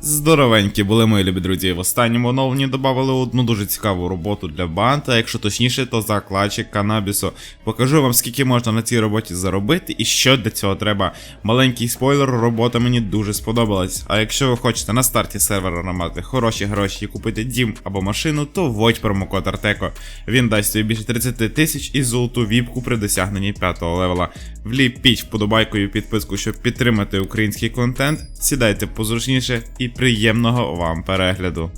Здоровенькі були мої любі друзі. В останньому оновленні додали одну дуже цікаву роботу для банта, якщо точніше, то закладчик канабісу. Покажу вам, скільки можна на цій роботі заробити і що для цього треба. Маленький спойлер, робота мені дуже сподобалась. А якщо ви хочете на старті сервера намати хороші гроші і купити дім або машину, то вводь промокод Артеко. Він дасть тобі більше 30 тисяч і золоту віпку при досягненні 5-го левела. Вліпіть вподобайкою підписку, щоб підтримати український контент. Сідайте позручніше і приємного вам перегляду.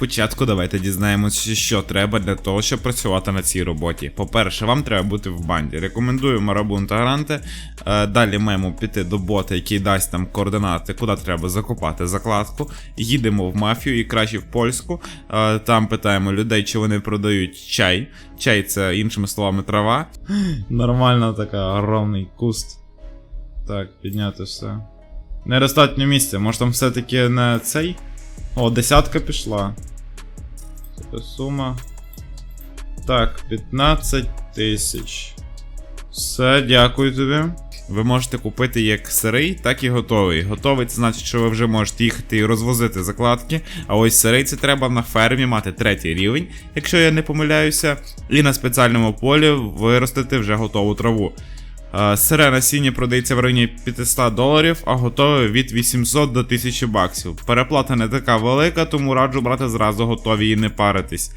Спочатку давайте дізнаємося, що треба для того, щоб працювати на цій роботі. По-перше, вам треба бути в банді. Рекомендую Марабун та Гранти. Е, Далі маємо піти до бота, який дасть нам координати, куди треба закопати закладку. Їдемо в мафію і краще в польську. Е, Там питаємо людей, чи вони продають чай. Чай це іншими словами трава. Нормальна така огромний куст. Так, підняти все. Недостатньо місця, може там все-таки не цей? О, десятка пішла. Це сума. Так, 15 тисяч. Все, дякую тобі. Ви можете купити як сирий, так і готовий. Готовий це значить, що ви вже можете їхати і розвозити закладки. А ось сирий це треба на фермі мати третій рівень, якщо я не помиляюся, і на спеціальному полі виростити вже готову траву. Е, Сире насіння продається в районі 500 доларів, а готове від 800 до 1000 баксів. Переплата не така велика, тому раджу брати зразу готові і не паритись.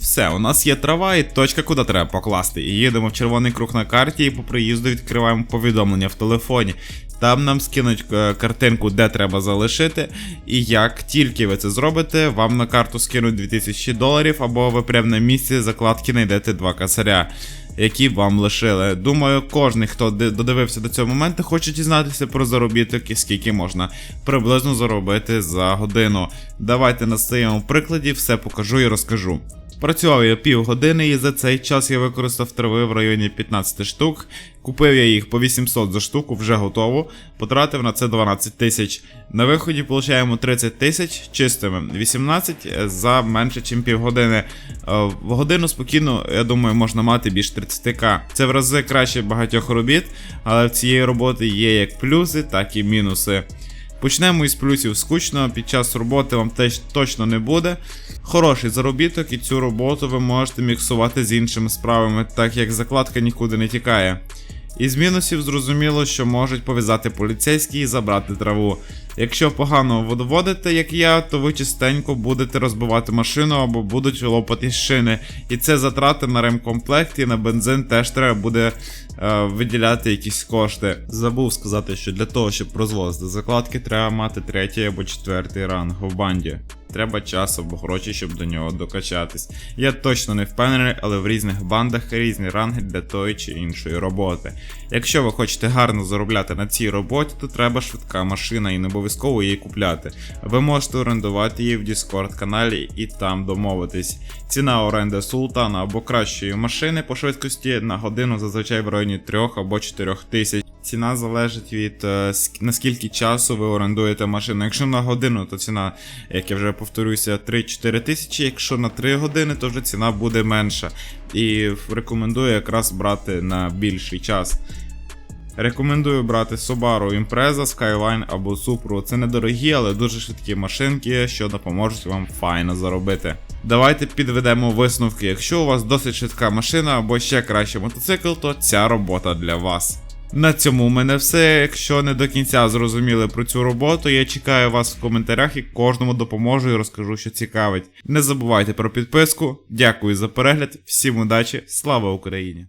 Все, у нас є трава і точка, куди треба покласти. І їдемо в червоний круг на карті і по приїзду відкриваємо повідомлення в телефоні. Там нам скинуть е, картинку, де треба залишити. І як тільки ви це зробите, вам на карту скинуть 2000 доларів, або ви прямо на місці закладки знайдете два косаря які вам лишили. Думаю, кожен, хто ди- додивився до цього моменту, хоче дізнатися про заробіток і скільки можна приблизно заробити за годину. Давайте на своєму прикладі все покажу і розкажу. Працював я півгодини і за цей час я використав трави в районі 15 штук. Купив я їх по 800 за штуку, вже готово. Потратив на це 12 тисяч. На виході получаємо 30 тисяч чистими, 18 за менше, ніж півгодини. Е, В годину спокійно, я думаю, можна мати більш 30к. Це в рази краще багатьох робіт, але в цієї роботи є як плюси, так і мінуси. Почнемо із плюсів скучно, під час роботи вам теж точно не буде. Хороший заробіток, і цю роботу ви можете міксувати з іншими справами, так як закладка нікуди не тікає. Із мінусів зрозуміло, що можуть пов'язати поліцейські і забрати траву. Якщо погано водоводите, як я, то ви частенько будете розбивати машину або будуть лопати шини. І це затрати на ремкомплект і на бензин теж треба буде е, виділяти якісь кошти. Забув сказати, що для того, щоб розвозити закладки, треба мати третій або четвертий ранг в банді. Треба час або гроші, щоб до нього докачатись. Я точно не впевнений, але в різних бандах різні ранги для тої чи іншої роботи. Якщо ви хочете гарно заробляти на цій роботі, то треба швидка машина і не обов'язково її купляти. Ви можете орендувати її в Discord каналі і там домовитись. Ціна оренди султана або кращої машини по швидкості на годину зазвичай в районі 3 або 4 тисяч. Ціна залежить від е, наскільки часу ви орендуєте машину. Якщо на годину, то ціна, як я вже повторюся, 3-4 тисячі. Якщо на 3 години, то вже ціна буде менша. І рекомендую якраз брати на більший час. Рекомендую брати Subaru Impreza, Skyline або Supra. Це недорогі, але дуже швидкі машинки, що допоможуть вам файно заробити. Давайте підведемо висновки. Якщо у вас досить швидка машина або ще краще мотоцикл, то ця робота для вас. На цьому у мене все. Якщо не до кінця зрозуміли про цю роботу, я чекаю вас в коментарях і кожному допоможу і розкажу, що цікавить. Не забувайте про підписку. Дякую за перегляд, всім удачі, слава Україні!